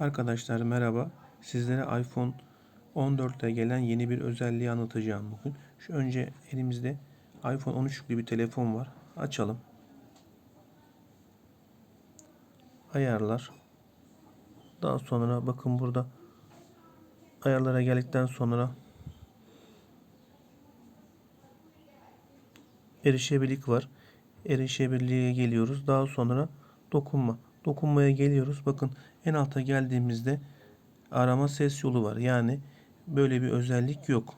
Arkadaşlar merhaba. Sizlere iPhone 14'te gelen yeni bir özelliği anlatacağım bugün. Şu önce elimizde iPhone 13 yüklü bir telefon var. Açalım. Ayarlar. Daha sonra bakın burada ayarlara geldikten sonra erişebilirlik var. Erişebilirliğe geliyoruz. Daha sonra dokunma. Dokunmaya geliyoruz. Bakın en alta geldiğimizde arama ses yolu var. Yani böyle bir özellik yok.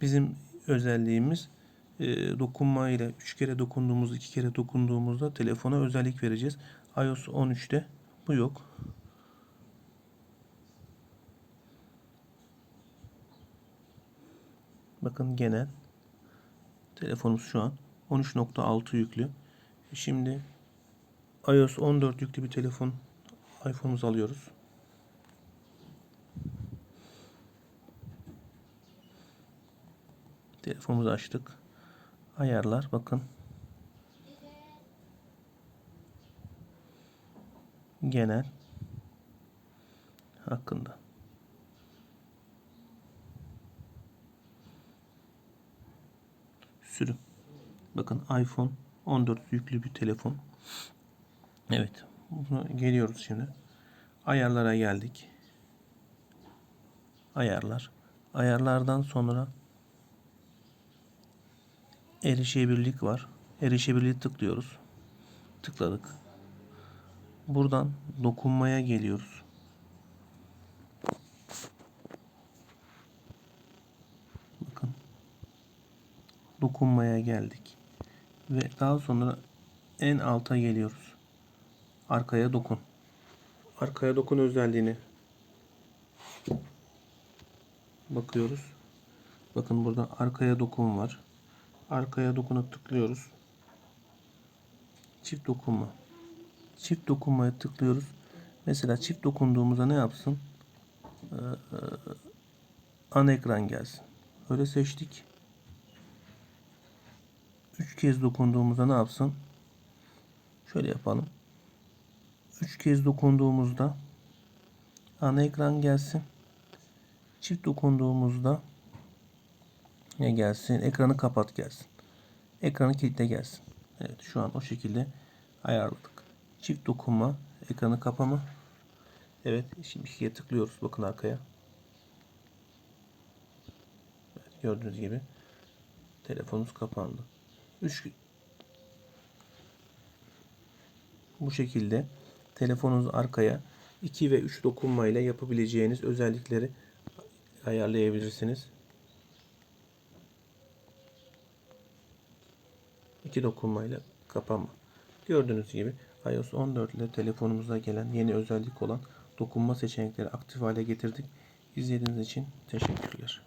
Bizim özelliğimiz e, dokunma ile 3 kere dokunduğumuz, 2 kere dokunduğumuzda telefona özellik vereceğiz. iOS 13'te bu yok. Bakın genel telefonumuz şu an 13.6 yüklü. Şimdi iOS 14 yüklü bir telefon iPhone'umuzu alıyoruz. Telefonumuzu açtık. Ayarlar bakın. Genel hakkında. Sürüm. Bakın iPhone 14 yüklü bir telefon. Evet. Bunu geliyoruz şimdi. Ayarlara geldik. Ayarlar. Ayarlardan sonra erişebilirlik var. Erişebilirliği tıklıyoruz. Tıkladık. Buradan dokunmaya geliyoruz. Bakın. Dokunmaya geldik. Ve daha sonra en alta geliyoruz. Arkaya dokun. Arkaya dokun özelliğini bakıyoruz. Bakın burada arkaya dokun var. Arkaya dokuna tıklıyoruz. Çift dokunma. Çift dokunmaya tıklıyoruz. Mesela çift dokunduğumuzda ne yapsın? Ee, ana ekran gelsin. Öyle seçtik. Üç kez dokunduğumuzda ne yapsın? Şöyle yapalım. Üç kez dokunduğumuzda ana ekran gelsin. Çift dokunduğumuzda ne gelsin? Ekranı kapat gelsin. Ekranı kilitle gelsin. Evet şu an o şekilde ayarladık. Çift dokunma, ekranı kapama. Evet şimdi ikiye tıklıyoruz. Bakın arkaya. Evet, gördüğünüz gibi telefonumuz kapandı. 3 bu şekilde telefonunuz arkaya 2 ve 3 dokunma ile yapabileceğiniz özellikleri ayarlayabilirsiniz. 2 dokunmayla kapama. Gördüğünüz gibi iOS 14 ile telefonumuza gelen yeni özellik olan dokunma seçenekleri aktif hale getirdik. İzlediğiniz için teşekkürler.